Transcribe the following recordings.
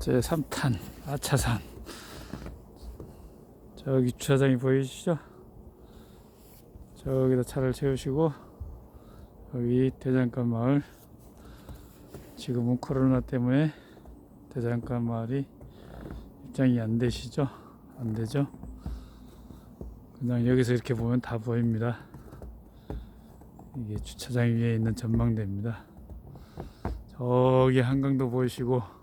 제 3탄 아차산 저기 주차장이 보이시죠? 저기다 차를 세우시고 여기 대장간 마을 지금은 코로나 때문에 대장간 마을이 입장이 안 되시죠? 안 되죠? 그냥 여기서 이렇게 보면 다 보입니다. 이게 주차장 위에 있는 전망대입니다. 저기 한강도 보이시고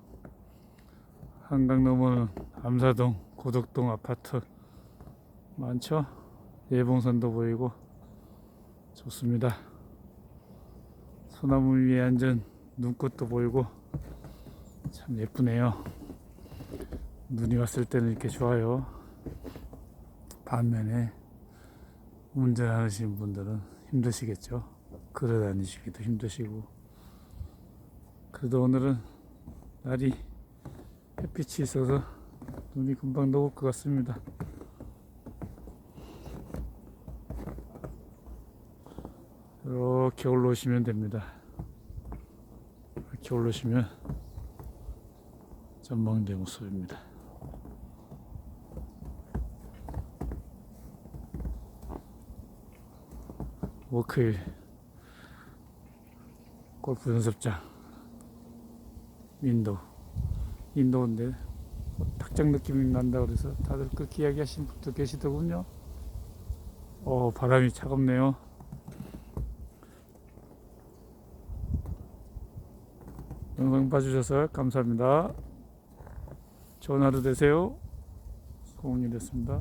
한강 너머는 암사동, 고덕동 아파트 많죠? 예봉선도 보이고 좋습니다. 소나무 위에 앉은 눈꽃도 보이고 참 예쁘네요. 눈이 왔을 때는 이렇게 좋아요. 반면에 운전하시는 분들은 힘드시겠죠. 걸어 다니시기도 힘드시고. 그래도 오늘은 날이 햇빛이 있어서 눈이 금방 녹을 것 같습니다. 이렇게 올라오시면 됩니다. 이렇게 올라오시면 전망대 모습입니다. 워크힐 골프 연습장 인도 인도인데 탁장 느낌이 난다 그래서 다들 그렇게 이야기하시는 분도 계시더군요. 어 바람이 차갑네요. 영상 봐주셔서 감사합니다. 좋은 하루 되세요. 소은이 됐습니다